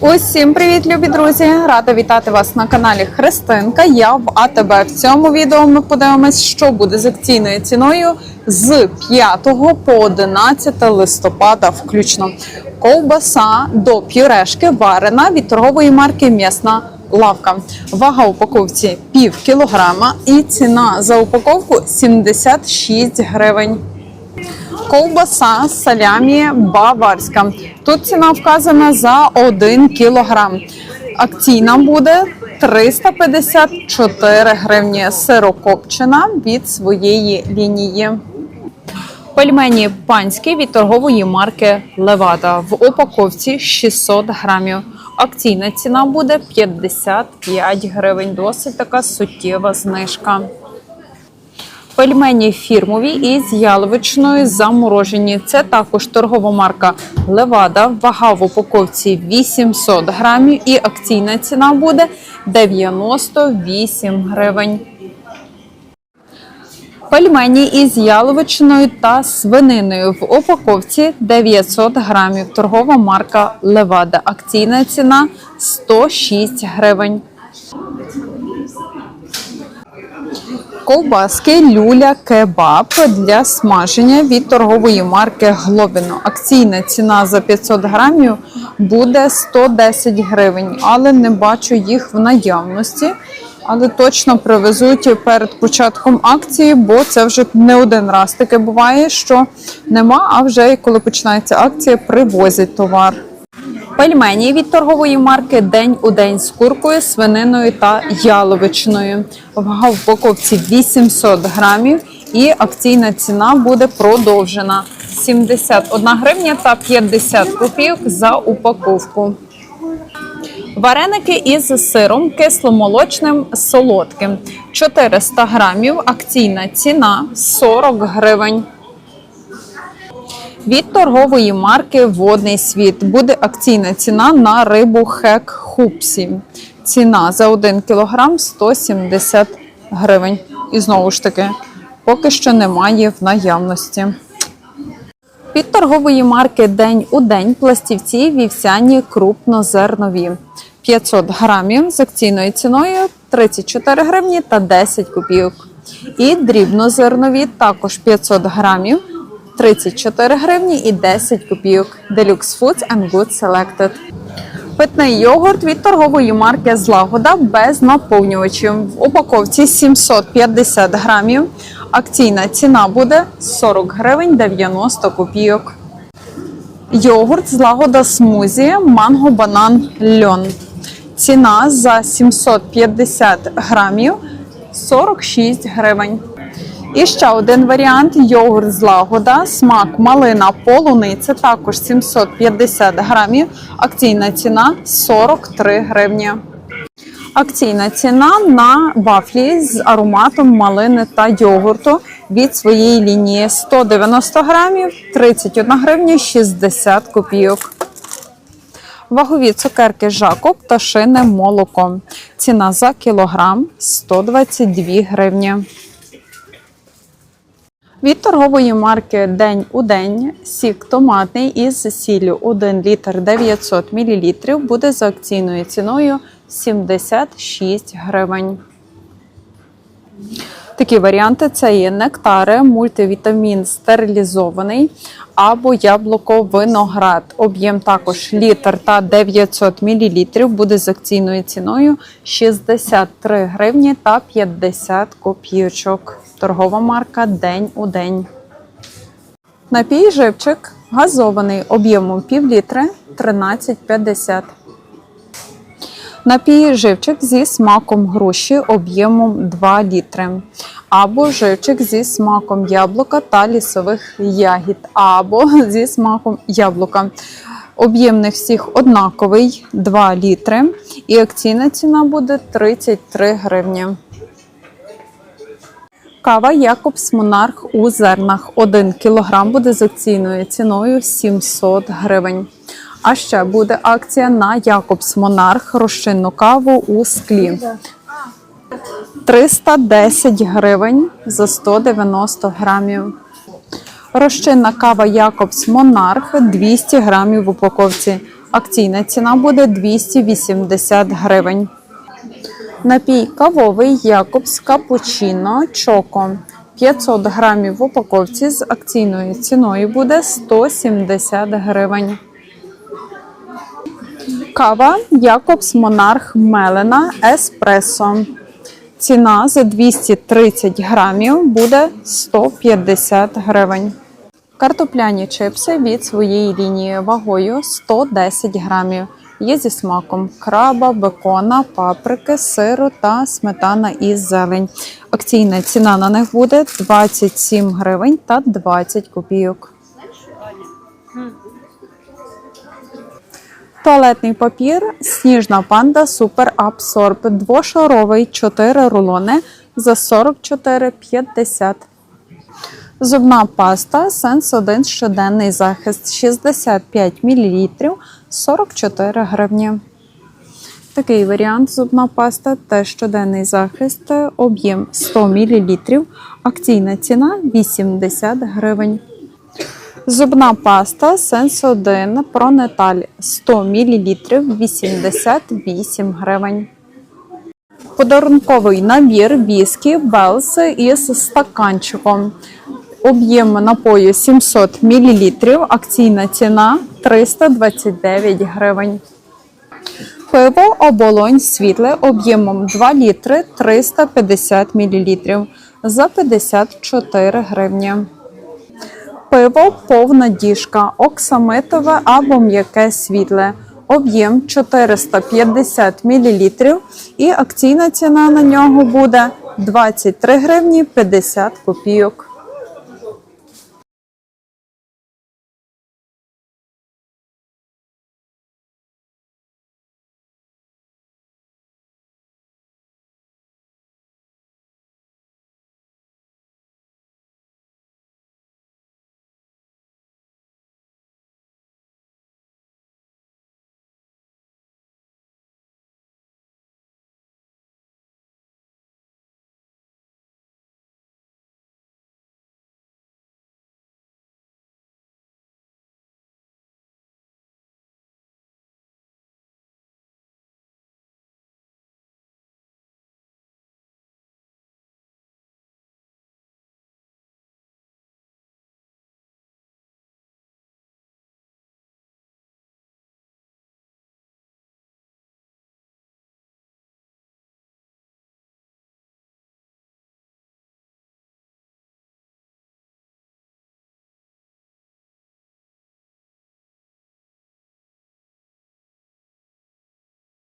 Усім привіт, любі друзі! Рада вітати вас на каналі Христинка. Я в АТБ. В цьому відео ми подивимось, що буде з акційною ціною з 5 по 11 листопада, включно. Ковбаса до пюрешки варена від торгової марки М'ясна лавка. Вага упаковці пів кілограма і ціна за упаковку 76 гривень. Ковбаса салямі баварська. Тут ціна вказана за 1 кілограм. Акційна буде 354 гривні сирокопчена від своєї лінії. Пельмені панські від торгової марки Левада. В упаковці 600 грамів. Акційна ціна буде 55 гривень. Досить така суттєва знижка. Пельмені фірмові із яловичною заморожені. Це також торгова марка Левада. Вага в упаковці 800 грамів і акційна ціна буде 98 гривень. Пельмені із яловичиною та свининою в упаковці 900 грамів. Торгова марка Левада. Акційна ціна 106 гривень. Ковбаски люля кебаб для смаження від торгової марки Глобіно. Акційна ціна за 500 грамів буде 110 гривень, але не бачу їх в наявності. Але точно привезуть перед початком акції, бо це вже не один раз таке буває, що нема, а вже коли починається акція, привозять товар. Пельмені від торгової марки День у день з куркою, свининою та яловичиною. Вага в упаковці 800 грамів і акційна ціна буде продовжена 71 гривня та 50 копійок за упаковку. Вареники із сиром кисломолочним солодким 400 грамів. Акційна ціна 40 гривень. Від торгової марки Водний світ буде акційна ціна на рибу хек хупсі. Ціна за 1 кг 170 гривень. І знову ж таки, поки що немає в наявності. Від торгової марки День у день пластівці вівсяні крупнозернові. 500 грамів з акційною ціною 34 гривні та 10 копійок. І дрібнозернові також 500 грамів 34 гривні і 10 копійок. Deluxe Foods and Good Selected. Питний йогурт від торгової марки Злагода без наповнювачів. В упаковці 750 грамів. Акційна ціна буде 40 гривень 90 копійок. Йогурт Злагода смузі, манго, банан, льон. Ціна за 750 грамів 46 гривень. І ще один варіант йогурт злагода, смак малина полуниця, також 750 грамів. Акційна ціна 43 гривні. Акційна ціна на вафлі з ароматом малини та йогурту від своєї лінії 190 грамів, 31 гривня 60 копійок. Вагові цукерки Жакоб та шине молоко. Ціна за кілограм 122 гривні. Від торгової марки День у день сік томатний із сіллю 1 літр 900 мл буде за акційною ціною 76 гривень. Такі варіанти це є нектари, мультивітамін стерилізований або яблуко виноград. Об'єм також літр та 900 мл буде з акційною ціною 63 гривні та 50 копійочок. Торгова марка День у день. Напій живчик газований об'ємом пів літри 13,50. Напій живчик зі смаком груші об'ємом 2 літри. Або живчик зі смаком яблука та лісових ягід, або зі смаком яблука. Об'ємних всіх однаковий 2 літри. І акційна ціна буде 33 гривні. Кава Якобс Монарх у зернах 1 кг буде з акційною ціною 700 гривень. А ще буде акція на Якобс Монарх розчинну каву у склі. 310 гривень за 190 грамів. Розчинна кава Якобс Монарх 200 грамів в упаковці. Акційна ціна буде 280 гривень. Напій кавовий Якобс Капучино Чоко. 500 грамів в упаковці з акційною ціною буде 170 гривень. Кава Якобс Монарх Мелена Еспресо. Ціна за 230 грамів буде 150 гривень. Картопляні чипси від своєї лінії вагою 110 грамів. Є зі смаком краба, бекона, паприки, сиру та сметана і зелень. Акційна ціна на них буде 27 гривень та 20 копійок. Туалетний папір Сніжна панда Супер Абсорб двошаровий 4 рулони за 44,50. Зубна паста Сенс 1 щоденний захист 65 мл 44 гривні. Такий варіант зубна паста теж щоденний захист, об'єм 100 мл, акційна ціна 80 гривень. Зубна паста 1 Пронеталь 100 мл 88 гривень. Подарунковий набір віскі Белс із стаканчиком. Об'єм напою 700 мл, акційна ціна 329 гривень. Пиво оболонь світле об'ємом 2 літри 350 мл за 54 гривні. Пиво повна діжка, оксамитове або м'яке світле. Об'єм 450 мл і акційна ціна на нього буде 23 гривні 50 копійок.